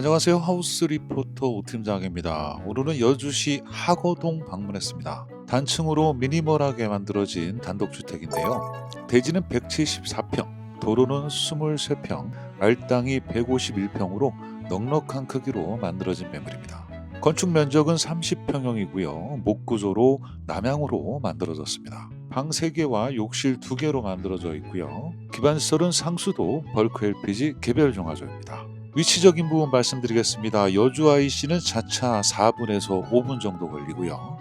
안녕하세요. 하우스 리포터 오팀장입니다. 오늘은 여주시 하거동 방문했습니다. 단층으로 미니멀하게 만들어진 단독주택인데요. 대지는 174평, 도로는 23평, 알땅이 151평으로 넉넉한 크기로 만들어진 매물입니다. 건축 면적은 30평형이고요. 목구조로 남향으로 만들어졌습니다. 방 3개와 욕실 2개로 만들어져 있고요. 기반시설은 상수도, 벌크 LPG 개별 종화조입니다. 위치적인 부분 말씀드리겠습니다. 여주 IC는 자차 4분에서 5분 정도 걸리고요.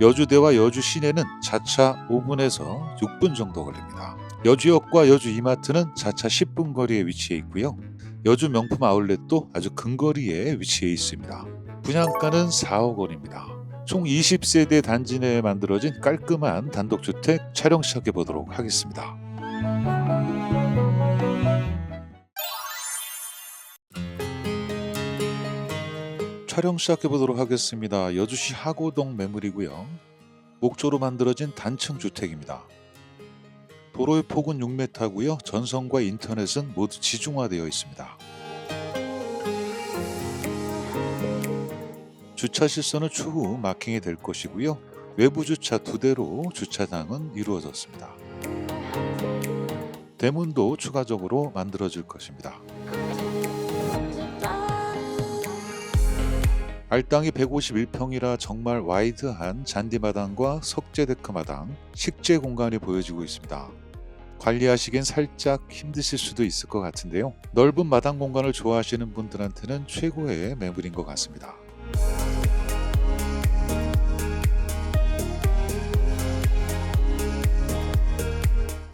여주대와 여주 시내는 자차 5분에서 6분 정도 걸립니다. 여주역과 여주 이마트는 자차 10분 거리에 위치해 있고요. 여주 명품 아울렛도 아주 근거리에 위치해 있습니다. 분양가는 4억 원입니다. 총 20세대 단지 내에 만들어진 깔끔한 단독주택 촬영 시작해 보도록 하겠습니다. 촬영 시작해 보도록 하겠습니다. 여주시 하고동 매물이고요. 목조로 만들어진 단층 주택입니다. 도로의 폭은 6m고요. 전선과 인터넷은 모두 지중화되어 있습니다. 주차 실선은 추후 마킹이 될 것이고요. 외부 주차 두 대로 주차장은 이루어졌습니다. 대문도 추가적으로 만들어질 것입니다. 알땅이 151평이라 정말 와이드한 잔디마당과 석재데크 마당, 식재 공간이 보여지고 있습니다. 관리하시기엔 살짝 힘드실 수도 있을 것 같은데요. 넓은 마당 공간을 좋아하시는 분들한테는 최고의 매물인 것 같습니다.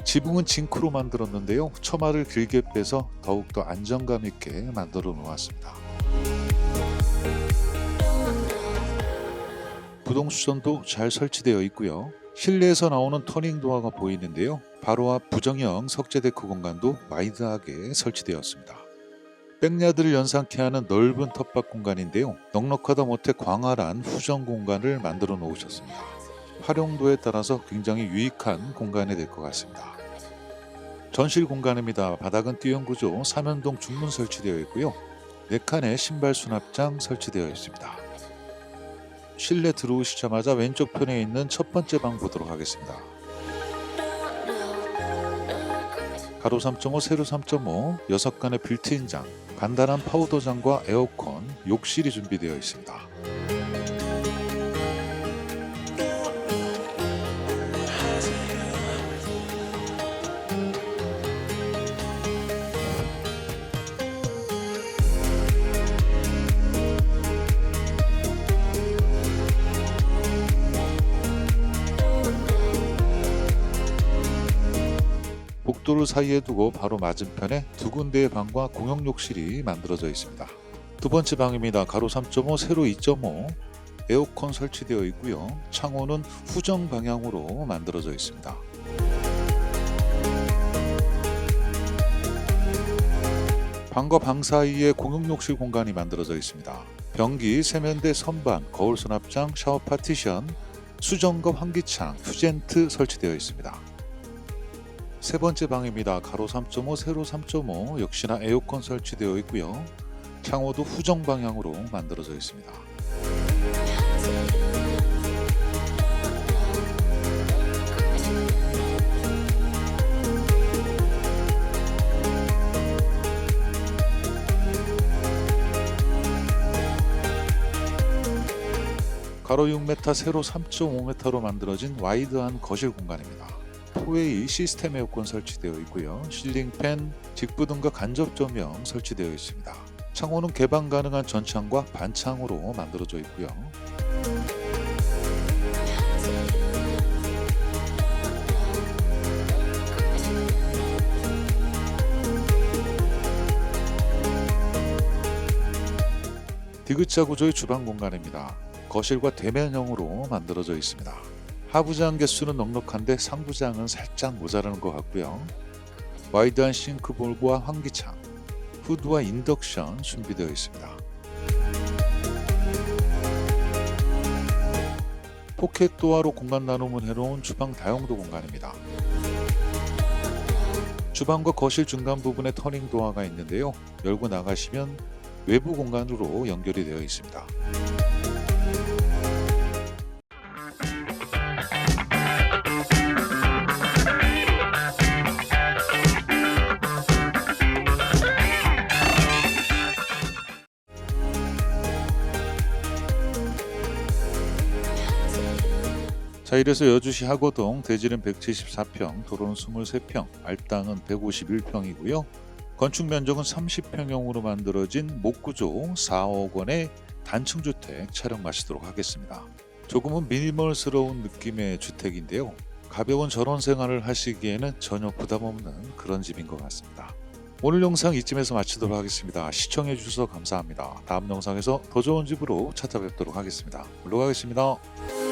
지붕은 징크로 만들었는데요. 처마를 길게 빼서 더욱더 안정감 있게 만들어 놓았습니다. 부동 수전도 잘 설치되어 있고요. 실내에서 나오는 터닝 도어가 보이는데요. 바로 앞 부정형 석재 데크 공간도 와이드하게 설치되었습니다. 백야드를 연상케 하는 넓은 텃밭 공간인데요. 넉넉하다 못해 광활한 후전 공간을 만들어 놓으셨습니다. 활용도에 따라서 굉장히 유익한 공간이 될 것 같습니다. 전실 공간입니다. 바닥은 T형 구조 3연동 중문 설치되어 있고요. 4칸의 신발 수납장 설치되어 있습니다. 실내 들어오시자마자 왼쪽 편에 있는 첫 번째 방 보도록 하겠습니다. 가로 3.5, 세로 3.5, 6간의 빌트인 장, 간단한 파우더 장과 에어컨, 욕실이 준비되어 있습니다. 복도를 사이에 두고 바로 맞은편에 두 군데의 방과 공용 욕실이 만들어져 있습니다. 두 번째 방입니다. 가로 3.5, 세로 2.5. 에어컨 설치되어 있고요. 창호는 후정 방향으로 만들어져 있습니다. 방과 방 사이에 공용 욕실 공간이 만들어져 있습니다. 변기, 세면대, 선반, 거울 수납장, 샤워 파티션, 수정과 환기창, 휴젠트 설치되어 있습니다. 세 번째 방입니다. 가로 3.5, 세로 3.5 역시나 에어컨 설치되어 있고요. 창호도 후정 방향으로 만들어져 있습니다. 가로 6m, 세로 3.5m로 만들어진 와이드한 거실 공간입니다. 포웨이 시스템 에어컨 설치되어 있고요. 실링팬, 직부 등과 간접 조명 설치되어 있습니다. 창호는 개방 가능한 전창과 반창으로 만들어져 있고요. 디귿자 구조의 주방 공간입니다. 거실과 대면형으로 만들어져 있습니다. 하부장 개수는 넉넉한데 상부장은 살짝 모자라는 것 같고요. 와이드한 싱크볼과 환기창, 후드와 인덕션 준비되어 있습니다. 포켓 도어로 공간 나눔을 해놓은 주방 다용도 공간입니다. 주방과 거실 중간 부분에 터닝 도어가 있는데요. 열고 나가시면 외부 공간으로 연결이 되어 있습니다. 자 이래서 여주시 하고동 대지는 174평, 도로는 23평, 알땅은 151평이고요. 건축 면적은 30평형으로 만들어진 목구조 4억 원의 단층 주택 촬영 마치도록 하겠습니다. 조금은 미니멀스러운 느낌의 주택인데요. 가벼운 전원 생활을 하시기에는 전혀 부담 없는 그런 집인 것 같습니다. 오늘 영상 이쯤에서 마치도록 하겠습니다. 시청해 주셔서 감사합니다. 다음 영상에서 더 좋은 집으로 찾아뵙도록 하겠습니다. 물러가겠습니다.